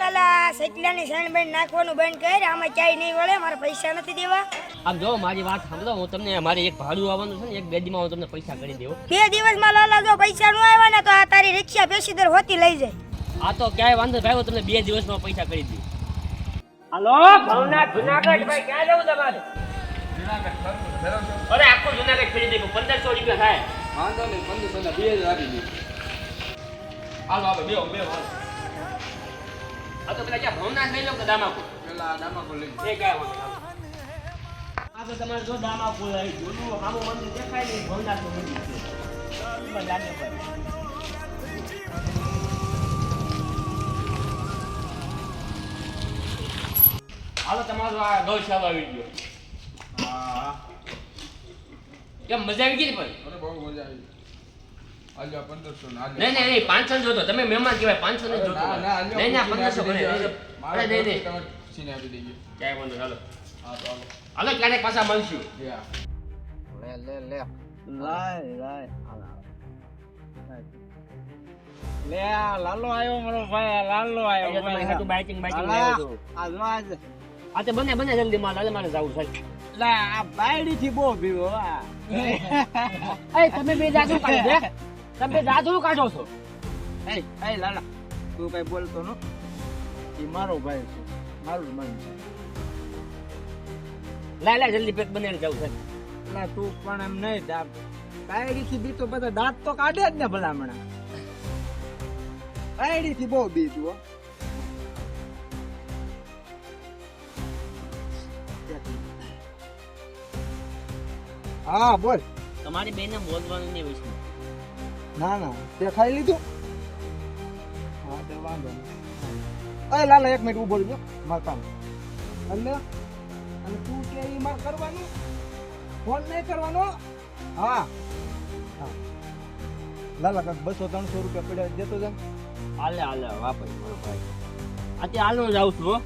લાલા સટલાની sine બેન નાખવાનું બંધ કર આમાં ક્યાંય નહીં વળે મારા પૈસા નથી દેવા. આમ જો મારી વાત સાંભળો હું તમને મારે એક ભાડું આવવાનું છે ને એક બેદીમાં હું તમને પૈસા કરી દેવું. બે દિવસમાં લાલા જો પૈસા ન આવ્યા ને તો આ તારી રિક્ષા પેશીદર હોતી લઈ જાય. આ તો ક્યાંય વાંધો ભાઈ હું તમને બે દિવસમાં પૈસા કરી દઉં હાલો જુનાગઢ ભાઈ ક્યાં જવું તમારે? અરે આખું જુનાગઢ ફેરી દે પંદરસો રૂપિયા થાય. વાંધો નહીં પંદરસો ના બે હજાર આપી હાલો હાલો બેહો બે હાલ. આ તો પેલા ક્યાં ભવનાથ લઈ લો કે દામાપુર? પેલા ડામાકો લઈ એ કાંઈ વાંધો. આ તો તમારે જો દામાપુર આવી જોયું આમું મંદિર દેખાય નહીં ભવનાથનું મંદિર છે. હાલો તમારો આ ગૌશાળા આવી ગયો. કેમ મજા આવી ગઈ ને પણ અરે બહુ મજા આવી આજે પંદરસો ના નહીં નહીં નહીં પાંચસો જોતો. તમે મહેમાન કહેવાય પાંચસો ને જોતો ના ના આજે નહીં ના પંદરસો આપી અરે નહીં નહીં. તમારે સીને આપી દઈએ ક્યાંય વાંધો નહીં, હા તો હાલો. હાલો ક્યારેક પાછા મળશું? લે લે લે. લાય લાય. લે લાલો આવ્યો મારો ભાઈ લાલો આવ્યો તમારી હાટુ બાઇકિંગ બાઇકિંગ અલા, આ જો આ તો બને બને જલ્દી મારે હાલે મારે જવું છે. લા આ બાયડી થી બહુ ભીવો આ. એ તમે બે જાદુ કાઢી બે તમે જાદુ કાઢો છો. એ એ લાલા તું કઈ બોલતો નો. એ મારો ભાઈ છે મારું મન છે. લાલા જલ્દી પેટ બને જવું છે. લા તું પણ એમ નહીં દાબ કાયડી થી બી તો બધા દાંત તો કાઢે જ ને ભલામણા. કાયડી થી બહુ બીજું હો. હા બોલ. તમારી બેને બોલવાનું નહીં વિશે ના ના તે ખાઈ લીધું. હા તે વાંધો નહીં. અરે લાલા એક મિનિટ ઊભો રહેજો માર કામ. એટલે અને તું કે ઈ માર કરવાનું? ફોન નહીં કરવાનો? હા. હા. લાલા કાંઈક બસો ત્રણસો રૂપિયા પડ્યા દેતો જામ હાલે હાલે વાપર મારો ભાઈ. આજે હાલો જ આવશું હો.